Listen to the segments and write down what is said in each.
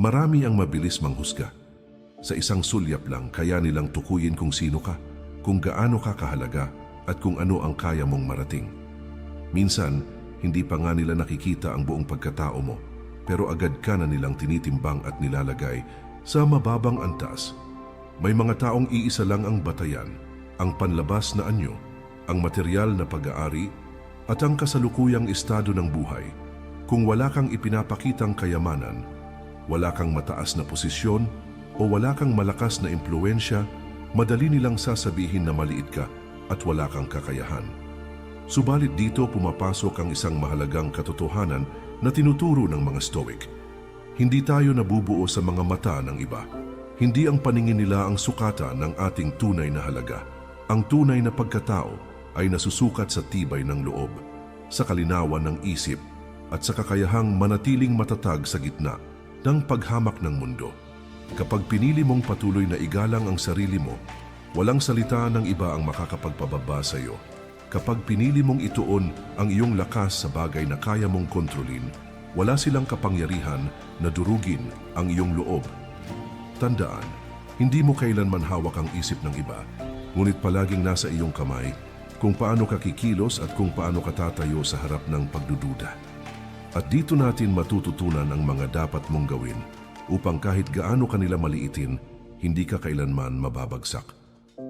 Marami ang mabilis manghusga. Sa isang sulyap lang, kaya nilang tukuyin kung sino ka, kung gaano ka kahalaga, at kung ano ang kaya mong marating. Minsan, hindi pa nga nila nakikita ang buong pagkatao mo, pero agad ka na nilang tinitimbang at nilalagay sa mababang antas. May mga taong iisa lang ang batayan, ang panlabas na anyo, ang material na pag-aari, at ang kasalukuyang estado ng buhay. Kung wala kang ipinapakitang kayamanan, wala kang mataas na posisyon, o wala kang malakas na impluensya, madali nilang sasabihin na maliit ka at wala kang kakayahan. Subalit dito pumapasok ang isang mahalagang katotohanan na tinuturo ng mga Stoic. Hindi tayo nabubuo sa mga mata ng iba. Hindi ang paningin nila ang sukata ng ating tunay na halaga. Ang tunay na pagkatao ay nasusukat sa tibay ng loob, sa kalinawan ng isip, at sa kakayahang manatiling matatag sa gitna ng paghamak ng mundo. Kapag pinili mong patuloy na igalang ang sarili mo, walang salita ng iba ang makakapagpababa sa iyo. Kapag pinili mong ituon ang iyong lakas sa bagay na kaya mong kontrolin, wala silang kapangyarihan na durugin ang iyong loob. Tandaan, hindi mo kailanman hawak ang isip ng iba, ngunit palaging nasa iyong kamay kung paano ka kikilos at kung paano ka tatayo sa harap ng pagdududa. At dito natin matututunan ang mga dapat mong gawin upang kahit gaano kanila maliitin, hindi ka kailanman mababagsak.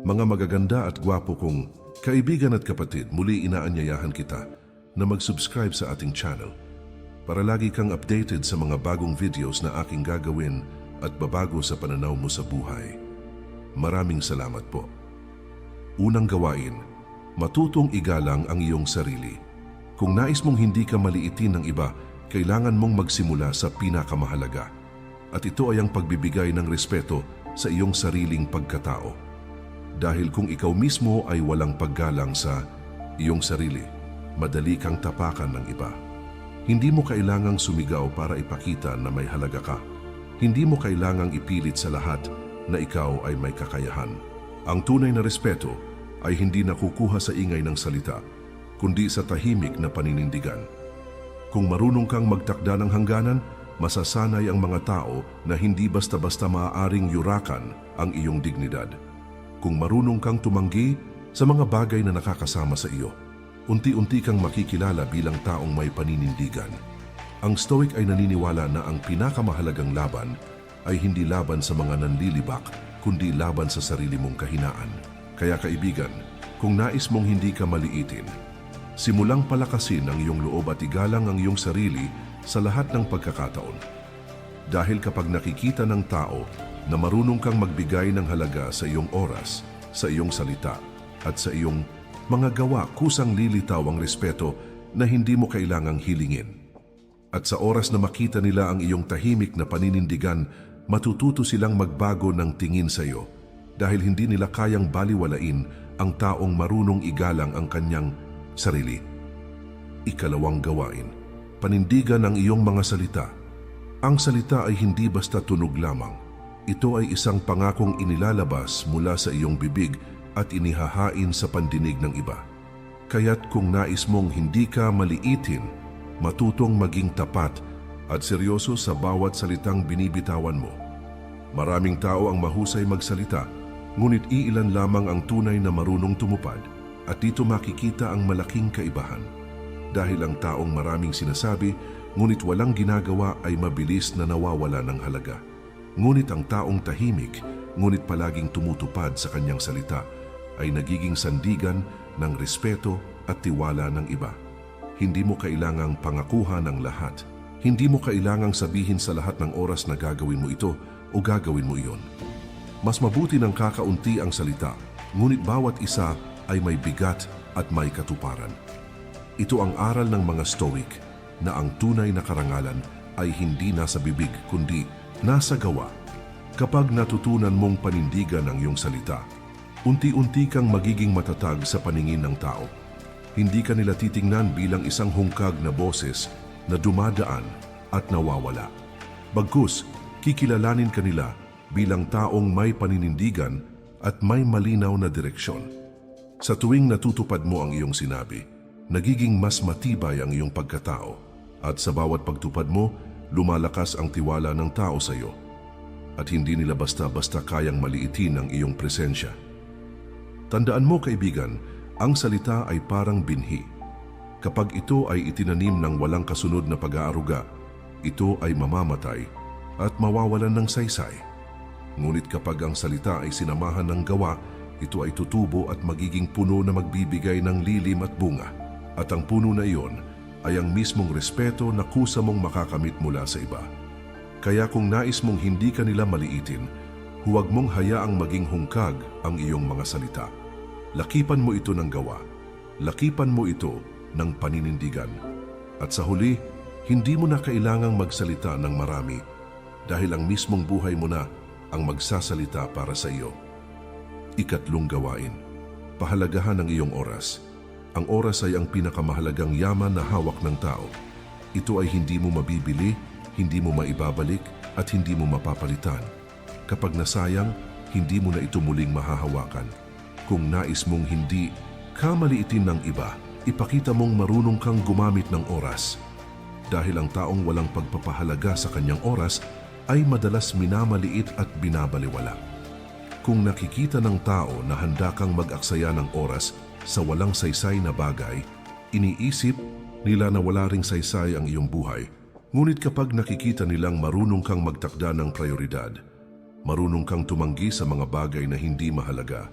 Mga magaganda at gwapo kong kaibigan at kapatid, muli inaanyayahan kita na mag-subscribe sa ating channel para lagi kang updated sa mga bagong videos na aking gagawin at babago sa pananaw mo sa buhay. Maraming salamat po. Unang gawain, matutong igalang ang iyong sarili. Kung nais mong hindi ka maliitin ng iba, kailangan mong magsimula sa pinakamahalaga. At ito ay ang pagbibigay ng respeto sa iyong sariling pagkatao. Dahil kung ikaw mismo ay walang paggalang sa iyong sarili, madali kang tapakan ng iba. Hindi mo kailangang sumigaw para ipakita na may halaga ka. Hindi mo kailangang ipilit sa lahat na ikaw ay may kakayahan. Ang tunay na respeto ay hindi nakukuha sa ingay ng salita, kundi sa tahimik na paninindigan. Kung marunong kang magtakda ng hangganan, masasanay ang mga tao na hindi basta-basta maaaring yurakan ang iyong dignidad. Kung marunong kang tumanggi sa mga bagay na nakakasama sa iyo, unti-unti kang makikilala bilang taong may paninindigan. Ang Stoic ay naniniwala na ang pinakamahalagang laban ay hindi laban sa mga nanlilibak, kundi laban sa sarili mong kahinaan. Kaya kaibigan, kung nais mong hindi ka maliitin, simulang palakasin ang iyong loob at igalang ang iyong sarili sa lahat ng pagkakataon. Dahil kapag nakikita ng tao na marunong kang magbigay ng halaga sa iyong oras, sa iyong salita, at sa iyong mga gawa kusang lilitaw ang respeto na hindi mo kailangang hilingin. At sa oras na makita nila ang iyong tahimik na paninindigan, matututo silang magbago ng tingin sa iyo dahil hindi nila kayang baliwalain ang taong marunong igalang ang kanyang sarili. Ikalawang gawain, panindigan ang iyong mga salita. Ang salita ay hindi basta tunog lamang. Ito ay isang pangakong inilalabas mula sa iyong bibig at inihahain sa pandinig ng iba. Kaya't kung nais mong hindi ka maliitin, matutong maging tapat at seryoso sa bawat salitang binibitawan mo. Maraming tao ang mahusay magsalita, ngunit iilan lamang ang tunay na marunong tumupad at dito makikita ang malaking kaibahan. Dahil ang taong maraming sinasabi, ngunit walang ginagawa ay mabilis na nawawala ng halaga. Ngunit ang taong tahimik, ngunit palaging tumutupad sa kanyang salita, ay nagiging sandigan ng respeto at tiwala ng iba. Hindi mo kailangang pangakuha ng lahat. Hindi mo kailangang sabihin sa lahat ng oras na gagawin mo ito o gagawin mo iyon. Mas mabuti ng kakaunti ang salita, ngunit bawat isa ay may bigat at may katuparan. Ito ang aral ng mga Stoic na ang tunay na karangalan ay hindi nasa bibig kundi nasa gawa. Kapag natutunan mong panindigan ang iyong salita, unti-unti kang magiging matatag sa paningin ng tao. Hindi ka nila titingnan bilang isang hungkag na boses na dumadaan at nawawala. Bagkus, kikilalanin ka nila bilang taong may paninindigan at may malinaw na direksyon. Sa tuwing natutupad mo ang iyong sinabi, nagiging mas matibay ang iyong pagkatao at sa bawat pagtupad mo, lumalakas ang tiwala ng tao sa iyo at hindi nila basta-basta kayang maliitin ang iyong presensya. Tandaan mo kaibigan, ang salita ay parang binhi. Kapag ito ay itinanim ng walang kasunod na pag-aaruga, ito ay mamamatay at mawawalan ng saysay. Ngunit kapag ang salita ay sinamahan ng gawa, ito ay tutubo at magiging puno na magbibigay ng lilim at bunga. At ang puno na iyon ay ang mismong respeto na kusa mong makakamit mula sa iba. Kaya kung nais mong hindi ka nila maliitin, huwag mong hayaang maging hungkag ang iyong mga salita. Lakipan mo ito ng gawa. Lakipan mo ito ng paninindigan. At sa huli, hindi mo na kailangang magsalita ng marami dahil ang mismong buhay mo na ang magsasalita para sa iyo. Ikatlong gawain. Pahalagahan ang iyong oras. Ang oras ay ang pinakamahalagang yaman na hawak ng tao. Ito ay hindi mo mabibili, hindi mo maibabalik, at hindi mo mapapalitan. Kapag nasayang, hindi mo na ito muling mahahawakan. Kung nais mong hindi kamaliitin ng iba, ipakita mong marunong kang gumamit ng oras. Dahil ang taong walang pagpapahalaga sa kanyang oras ay madalas minamaliit at binabaliwala. Kung nakikita ng tao na handa kang mag-aksaya ng oras sa walang saysay na bagay, iniisip nila na wala ring saysay ang iyong buhay. Ngunit kapag nakikita nilang marunong kang magtakda ng prioridad, marunong kang tumanggi sa mga bagay na hindi mahalaga,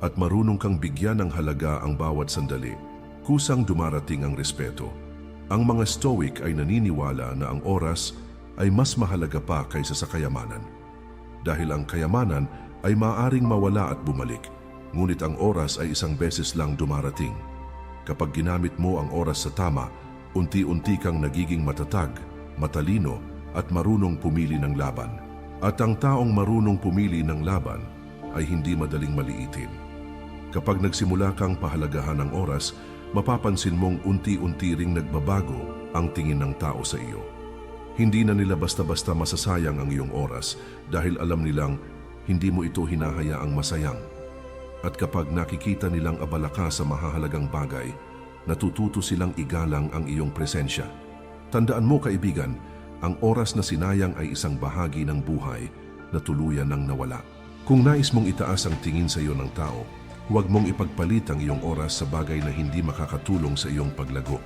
at marunong kang bigyan ng halaga ang bawat sandali, kusang dumarating ang respeto. Ang mga stoic ay naniniwala na ang oras ay mas mahalaga pa kaysa sa kayamanan. Dahil ang kayamanan ay maaring mawala at bumalik, ngunit ang oras ay isang beses lang dumarating. Kapag ginamit mo ang oras sa tama, unti-unti kang nagiging matatag, matalino at marunong pumili ng laban. At ang taong marunong pumili ng laban ay hindi madaling maliitin. Kapag nagsimula kang pahalagahan ng oras, mapapansin mong unti-unti ring nagbabago ang tingin ng tao sa iyo. Hindi na nila basta-basta masasayang ang iyong oras dahil alam nilang hindi mo ito hinahayaang masayang. At kapag nakikita nilang abala ka sa mahahalagang bagay, natututo silang igalang ang iyong presensya. Tandaan mo kaibigan, ang oras na sinayang ay isang bahagi ng buhay na tuluyan ng nawala. Kung nais mong itaas ang tingin sa iyo ng tao, huwag mong ipagpalit ang iyong oras sa bagay na hindi makakatulong sa iyong paglago.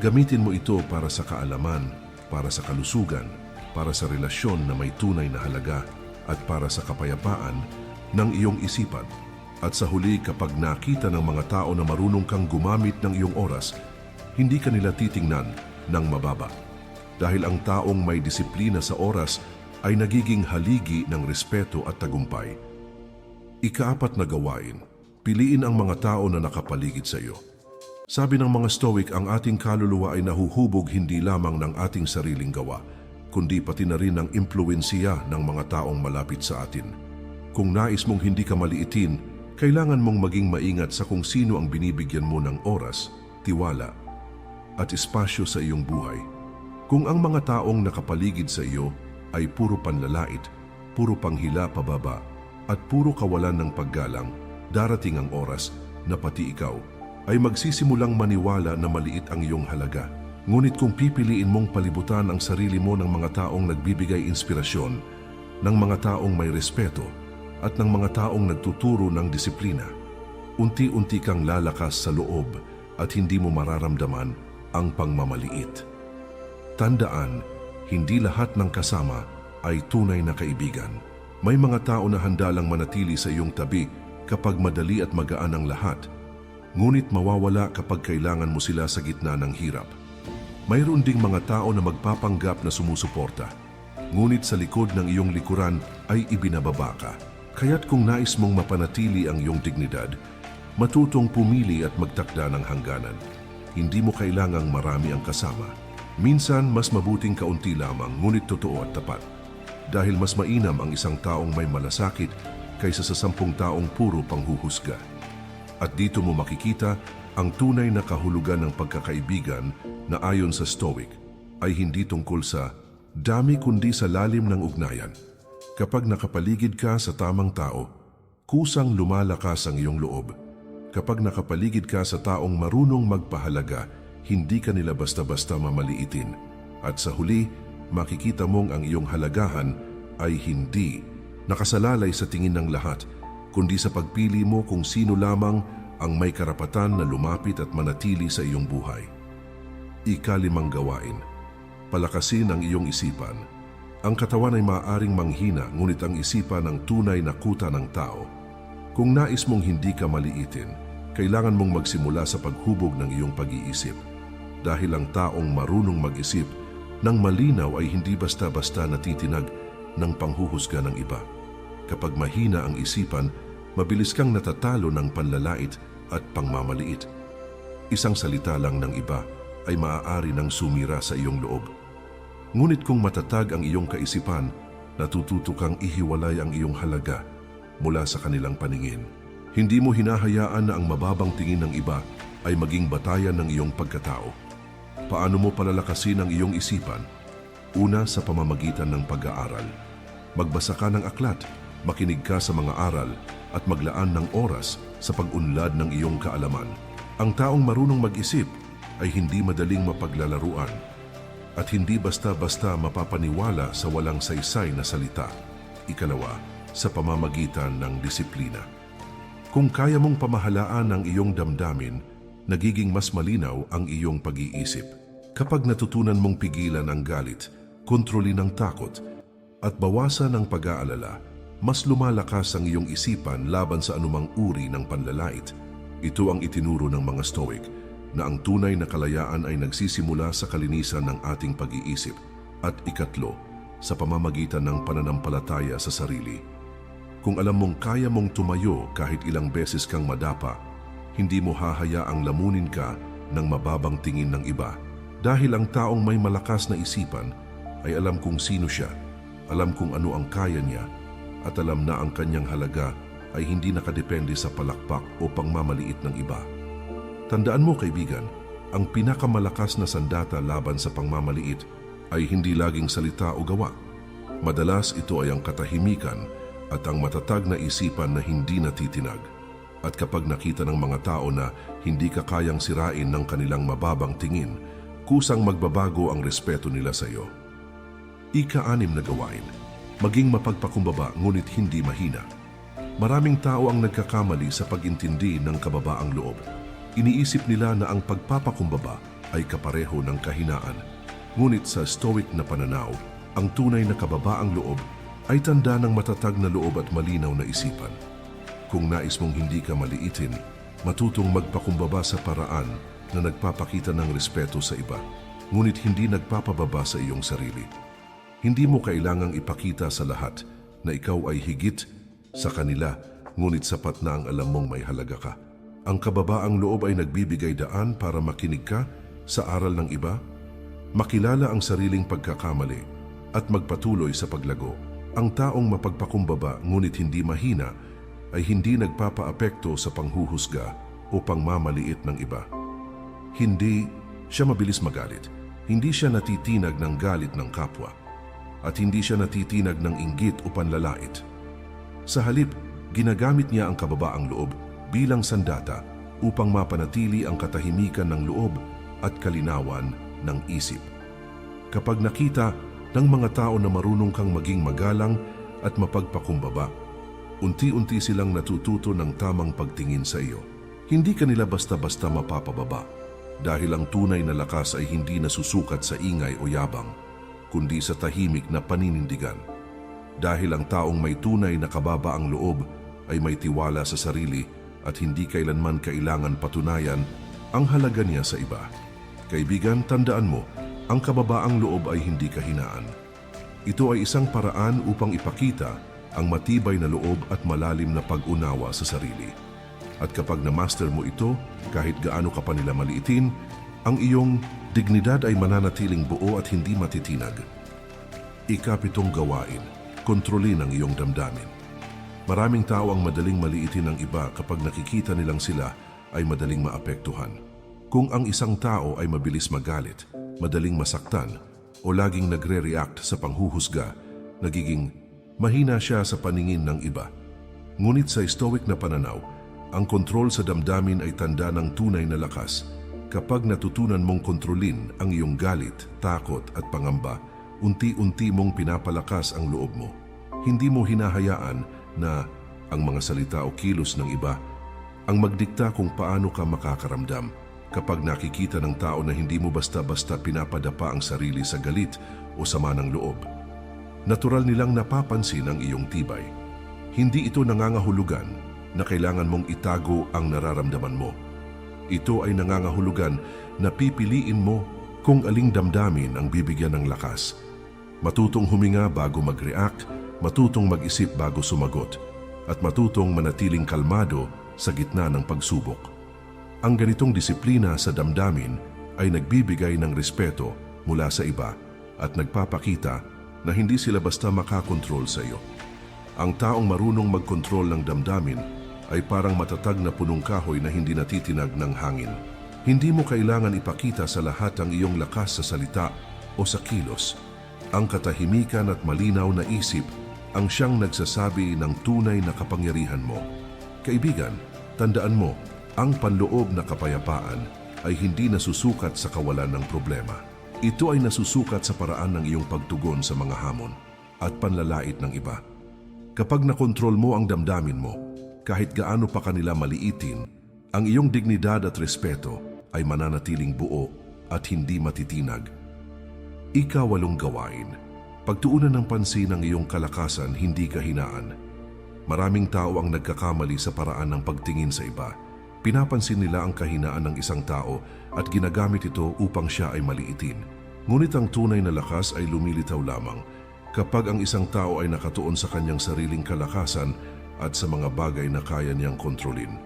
Gamitin mo ito para sa kaalaman, para sa kalusugan, para sa relasyon na may tunay na halaga at para sa kapayapaan ng iyong isipan. At sa huli kapag nakita ng mga tao na marunong kang gumamit ng iyong oras, hindi ka nila titingnan ng mababa. Dahil ang taong may disiplina sa oras ay nagiging haligi ng respeto at tagumpay. Ikaapat na gawain, piliin ang mga tao na nakapaligid sa iyo. Sabi ng mga Stoic, ang ating kaluluwa ay nahuhubog hindi lamang ng ating sariling gawa, kundi pati na rin ng impluensya ng mga taong malapit sa atin. Kung nais mong hindi ka maliitin, kailangan mong maging maingat sa kung sino ang binibigyan mo ng oras, tiwala, at espasyo sa iyong buhay. Kung ang mga taong nakapaligid sa iyo ay puro panlalait, puro panghila pababa, at puro kawalan ng paggalang, darating ang oras na pati ikaw ay magsisimulang maniwala na maliit ang iyong halaga. Ngunit kung pipiliin mong palibutan ang sarili mo ng mga taong nagbibigay inspirasyon, ng mga taong may respeto, at ng mga taong nagtuturo ng disiplina, unti-unti kang lalakas sa loob at hindi mo mararamdaman ang pangmamaliit. Tandaan, hindi lahat ng kasama ay tunay na kaibigan. May mga tao na handa lang manatili sa iyong tabi kapag madali at magaan ang lahat, ngunit mawawala kapag kailangan mo sila sa gitna ng hirap. Mayroon ding mga tao na magpapanggap na sumusuporta, ngunit sa likod ng iyong likuran ay ibinababa ka. Kaya't kung nais mong mapanatili ang iyong dignidad, matutong pumili at magtakda ng hangganan. Hindi mo kailangang marami ang kasama. Minsan, mas mabuting kaunti lamang, ngunit totoo at tapat. Dahil mas mainam ang isang taong may malasakit kaysa sa sampung taong puro panghuhusga. At dito mo makikita ang tunay na kahulugan ng pagkakaibigan na ayon sa Stoic ay hindi tungkol sa dami kundi sa lalim ng ugnayan. Kapag nakapaligid ka sa tamang tao, kusang lumalakas ang iyong loob. Kapag nakapaligid ka sa taong marunong magpahalaga, hindi ka nila basta-basta mamaliitin. At sa huli, makikita mong ang iyong halagahan ay hindi nakasalalay sa tingin ng lahat, kundi sa pagpili mo kung sino lamang ang may karapatan na lumapit at manatili sa iyong buhay. Ikalimang gawain, palakasin ang iyong isipan. Ang katawan ay maaaring manghina ngunit ang isipan ang tunay na kuta ng tao. Kung nais mong hindi ka maliitin, kailangan mong magsimula sa paghubog ng iyong pag-iisip. Dahil ang taong marunong mag-isip ng malinaw ay hindi basta-basta natitinag ng panghuhusga ng iba. Kapag mahina ang isipan, mabilis kang natatalo ng panlalait at pangmamaliit. Isang salita lang ng iba ay maaari nang sumira sa iyong loob. Ngunit kung matatag ang iyong kaisipan, natututo kang ihiwalay ang iyong halaga mula sa kanilang paningin. Hindi mo hinahayaan na ang mababang tingin ng iba ay maging batayan ng iyong pagkatao. Paano mo palalakasin ang iyong isipan? Una sa pamamagitan ng pag-aaral. Magbasa ka ng aklat, makinig ka sa mga aral, at maglaan ng oras sa pag-unlad ng iyong kaalaman. Ang taong marunong mag-isip ay hindi madaling mapaglalaruan at hindi basta-basta mapapaniwala sa walang saysay na salita. Ikalawa, sa pamamagitan ng disiplina. Kung kaya mong pamahalaan ang iyong damdamin, nagiging mas malinaw ang iyong pag-iisip. Kapag natutunan mong pigilan ang galit, kontrolin ang takot, at bawasan ang pag-aalala, mas lumalakas ang iyong isipan laban sa anumang uri ng panlalait. Ito ang itinuro ng mga Stoic, na ang tunay na kalayaan ay nagsisimula sa kalinisan ng ating pag-iisip at ikatlo, sa pamamagitan ng pananampalataya sa sarili. Kung alam mong kaya mong tumayo kahit ilang beses kang madapa, hindi mo hahayaang lamunin ka ng mababang tingin ng iba. Dahil ang taong may malakas na isipan ay alam kung sino siya, alam kung ano ang kaya niya, at alam na ang kanyang halaga ay hindi nakadepende sa palakpak o pangmamaliit ng iba. Tandaan mo kaibigan, ang pinakamalakas na sandata laban sa pangmamaliit ay hindi laging salita o gawa. Madalas ito ay ang katahimikan at ang matatag na isipan na hindi natitinag. At kapag nakita ng mga tao na hindi ka kayang sirain ng kanilang mababang tingin, kusang magbabago ang respeto nila sa iyo. Ika-anim na gawain, maging mapagpakumbaba ngunit hindi mahina. Maraming tao ang nagkakamali sa pagintindi ng kababaang loob. Iniisip nila na ang pagpapakumbaba ay kapareho ng kahinaan. Ngunit sa stoic na pananaw, ang tunay na kababaang loob ay tanda ng matatag na loob at malinaw na isipan. Kung nais mong hindi ka maliitin, matutong magpakumbaba sa paraan na nagpapakita ng respeto sa iba, ngunit hindi nagpapababa sa iyong sarili. Hindi mo kailangang ipakita sa lahat na ikaw ay higit sa kanila, ngunit sapat na ang alam mong may halaga ka. Ang kababaang loob ay nagbibigay daan para makinig ka sa aral ng iba, makilala ang sariling pagkakamali, at magpatuloy sa paglago. Ang taong mapagpakumbaba ngunit hindi mahina ay hindi nagpapaapekto sa panghuhusga o pangmamaliit ng iba. Hindi siya mabilis magalit. Hindi siya natitinag ng galit ng kapwa. At hindi siya natitinag ng inggit o panlalait. Sa halip, ginagamit niya ang kababaang loob bilang sandata upang mapanatili ang katahimikan ng loob at kalinawan ng isip. Kapag nakita ng mga tao na marunong kang maging magalang at mapagpakumbaba, unti-unti silang natututo ng tamang pagtingin sa iyo. Hindi kanila basta-basta mapapababa dahil ang tunay na lakas ay hindi nasusukat sa ingay o yabang, kundi sa tahimik na paninindigan. Dahil ang taong may tunay na kababa ang loob ay may tiwala sa sarili at hindi kailanman kailangan patunayan ang halaga niya sa iba. Kaibigan, tandaan mo, ang kababaang loob ay hindi kahinaan. Ito ay isang paraan upang ipakita ang matibay na loob at malalim na pag-unawa sa sarili. At kapag na-master mo ito, kahit gaano ka pa nila maliitin, ang iyong dignidad ay mananatiling buo at hindi matitinag. Ikapitong gawain, kontrolin ang iyong damdamin. Maraming tao ang madaling maliitin ng iba kapag nakikita nilang sila ay madaling maapektuhan. Kung ang isang tao ay mabilis magalit, madaling masaktan, o laging nagre-react sa panghuhusga, nagiging mahina siya sa paningin ng iba. Ngunit sa stoic na pananaw, ang kontrol sa damdamin ay tanda ng tunay na lakas. Kapag natutunan mong kontrolin ang iyong galit, takot at pangamba, unti-unti mong pinapalakas ang loob mo. Hindi mo hinahayaan na ang mga salita o kilos ng iba ang magdikta kung paano ka makakaramdam kapag nakikita ng tao na hindi mo basta-basta pinapadapa ang sarili sa galit o sama ng loob. Natural nilang napapansin ang iyong tibay. Hindi ito nangangahulugan na kailangan mong itago ang nararamdaman mo. Ito ay nangangahulugan na pipiliin mo kung aling damdamin ang bibigyan ng lakas. Matutong huminga bago mag-react, matutong mag-isip bago sumagot, at matutong manatiling kalmado sa gitna ng pagsubok. Ang ganitong disiplina sa damdamin ay nagbibigay ng respeto mula sa iba at nagpapakita na hindi sila basta makakontrol sa iyo. Ang taong marunong magkontrol ng damdamin ay parang matatag na punong kahoy na hindi natitinag ng hangin. Hindi mo kailangan ipakita sa lahat ang iyong lakas sa salita o sa kilos. Ang katahimikan at malinaw na isip ang siyang nagsasabi ng tunay na kapangyarihan mo. Kaibigan, tandaan mo, ang panloob na kapayapaan ay hindi nasusukat sa kawalan ng problema. Ito ay nasusukat sa paraan ng iyong pagtugon sa mga hamon at panlalait ng iba. Kapag nakontrol mo ang damdamin mo, kahit gaano pa kanila maliitin, ang iyong dignidad at respeto ay mananatiling buo at hindi matitinag. Ikawalong gawain, pagtuunan ng pansin ang iyong kalakasan, hindi kahinaan. Maraming tao ang nagkakamali sa paraan ng pagtingin sa iba. Pinapansin nila ang kahinaan ng isang tao at ginagamit ito upang siya ay maliitin. Ngunit ang tunay na lakas ay lumilitaw lamang kapag ang isang tao ay nakatuon sa kanyang sariling kalakasan at sa mga bagay na kaya niyang kontrolin.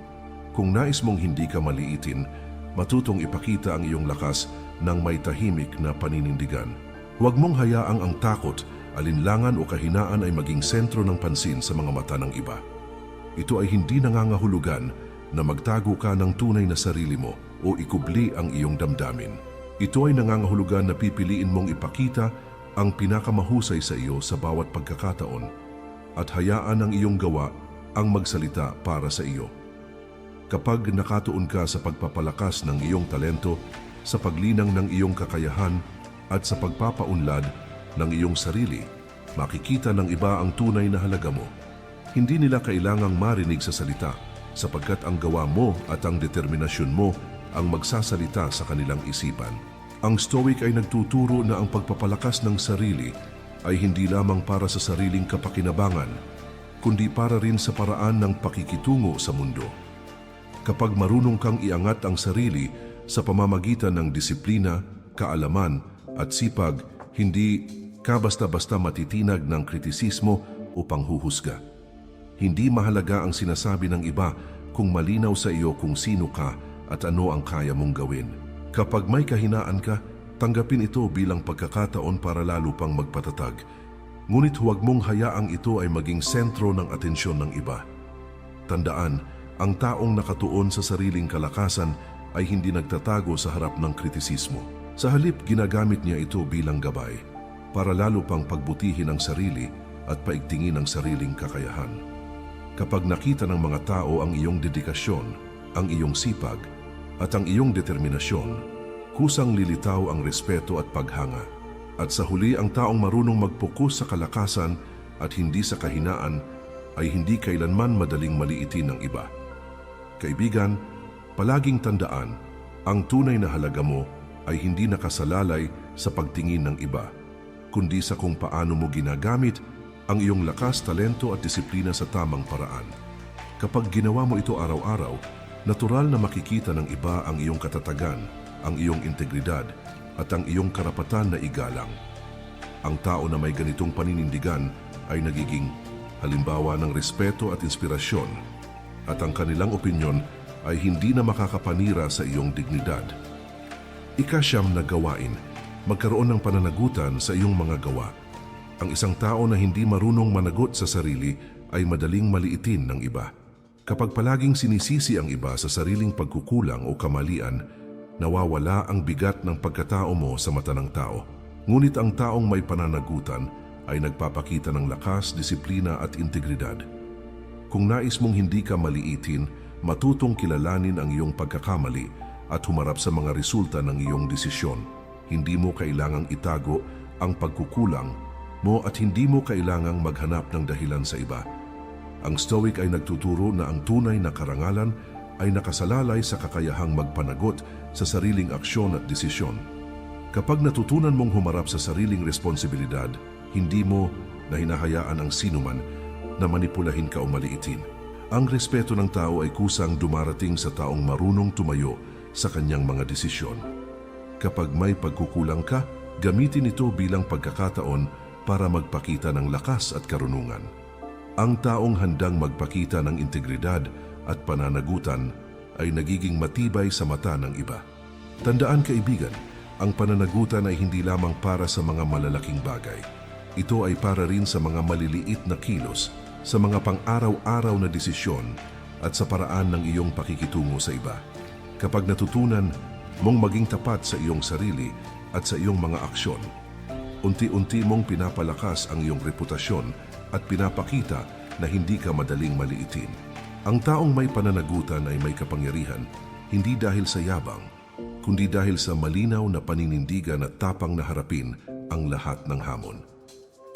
Kung nais mong hindi ka maliitin, matutong ipakita ang iyong lakas ng may tahimik na paninindigan. Huwag mong hayaang ang takot, alinlangan o kahinaan ay maging sentro ng pansin sa mga mata ng iba. Ito ay hindi nangangahulugan na magtago ka ng tunay na sarili mo o ikubli ang iyong damdamin. Ito ay nangangahulugan na pipiliin mong ipakita ang pinakamahusay sa iyo sa bawat pagkakataon at hayaan ang iyong gawa ang magsalita para sa iyo. Kapag nakatuon ka sa pagpapalakas ng iyong talento, sa paglinang ng iyong kakayahan at sa pagpapaunlad ng iyong sarili, makikita ng iba ang tunay na halaga mo. Hindi nila kailangang marinig sa salita sapagkat ang gawa mo at ang determinasyon mo ang magsasalita sa kanilang isipan. Ang Stoic ay nagtuturo na ang pagpapalakas ng sarili ay hindi lamang para sa sariling kapakinabangan, kundi para rin sa paraan ng pakikitungo sa mundo. Kapag marunong kang iangat ang sarili sa pamamagitan ng disiplina, kaalaman at sipag, hindi ka basta-basta matitinag ng kritisismo o panghuhusga. Hindi mahalaga ang sinasabi ng iba kung malinaw sa iyo kung sino ka at ano ang kaya mong gawin. Kapag may kahinaan ka, tanggapin ito bilang pagkakataon para lalo pang magpatatag. Ngunit huwag mong hayaang ito ay maging sentro ng atensyon ng iba. Tandaan, ang taong nakatuon sa sariling kalakasan ay hindi nagtatago sa harap ng kritisismo. Sa halip, ginagamit niya ito bilang gabay para lalo pang pagbutihin ang sarili at paigtingin ang sariling kakayahan. Kapag nakita ng mga tao ang iyong dedikasyon, ang iyong sipag, at ang iyong determinasyon, kusang lilitaw ang respeto at paghanga. At sa huli ang taong marunong magpukus sa kalakasan at hindi sa kahinaan ay hindi kailanman madaling maliitin ng iba. Kaibigan, palaging tandaan, ang tunay na halaga mo ay hindi nakasalalay sa pagtingin ng iba, kundi sa kung paano mo ginagamit ang iyong lakas, talento at disiplina sa tamang paraan. Kapag ginawa mo ito araw-araw, natural na makikita ng iba ang iyong katatagan, ang iyong integridad, at ang iyong karapatan na igalang. Ang tao na may ganitong paninindigan ay nagiging halimbawa ng respeto at inspirasyon, at ang kanilang opinyon ay hindi na makakapanira sa iyong dignidad. Ikasyam na gawain, magkaroon ng pananagutan sa iyong mga gawa. Ang isang tao na hindi marunong managot sa sarili ay madaling maliitin ng iba. Kapag palaging sinisisi ang iba sa sariling pagkukulang o kamalian, nawawala ang bigat ng pagkatao mo sa mata ng tao. Ngunit ang taong may pananagutan ay nagpapakita ng lakas, disiplina at integridad. Kung nais mong hindi ka maliitin, matutong kilalanin ang iyong pagkakamali at humarap sa mga resulta ng iyong desisyon. Hindi mo kailangang itago ang pagkukulang mo at hindi mo kailangang maghanap ng dahilan sa iba. Ang Stoic ay nagtuturo na ang tunay na karangalan ay nakasalalay sa kakayahang magpanagot sa sariling aksyon at desisyon. Kapag natutunan mong humarap sa sariling responsibilidad, hindi mo na hinahayaan ang sinuman na manipulahin ka o maliitin. Ang respeto ng tao ay kusang dumarating sa taong marunong tumayo sa kanyang mga desisyon. Kapag may pagkukulang ka, gamitin ito bilang pagkakataon para magpakita ng lakas at karunungan. Ang taong handang magpakita ng integridad at pananagutan ay nagiging matibay sa mata ng iba. Tandaan kaibigan, ang pananagutan ay hindi lamang para sa mga malalaking bagay. Ito ay para rin sa mga maliliit na kilos, sa mga pang-araw-araw na desisyon at sa paraan ng iyong pakikitungo sa iba. Kapag natutunan mong maging tapat sa iyong sarili at sa iyong mga aksyon, unti-unti mong pinapalakas ang iyong reputasyon at pinapakita na hindi ka madaling maliitin. Ang taong may pananagutan ay may kapangyarihan, hindi dahil sa yabang, kundi dahil sa malinaw na paninindigan at tapang na harapin ang lahat ng hamon.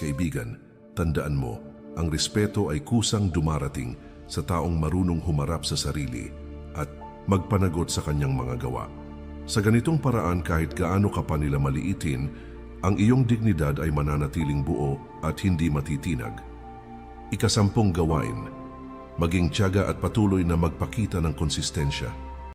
Kaibigan, tandaan mo, ang respeto ay kusang dumarating sa taong marunong humarap sa sarili at magpanagot sa kanyang mga gawa. Sa ganitong paraan kahit gaano ka pa nila maliitin, ang iyong dignidad ay mananatiling buo at hindi matitinag. Ikasampung gawain, maging tiyaga at patuloy na magpakita ng konsistensya.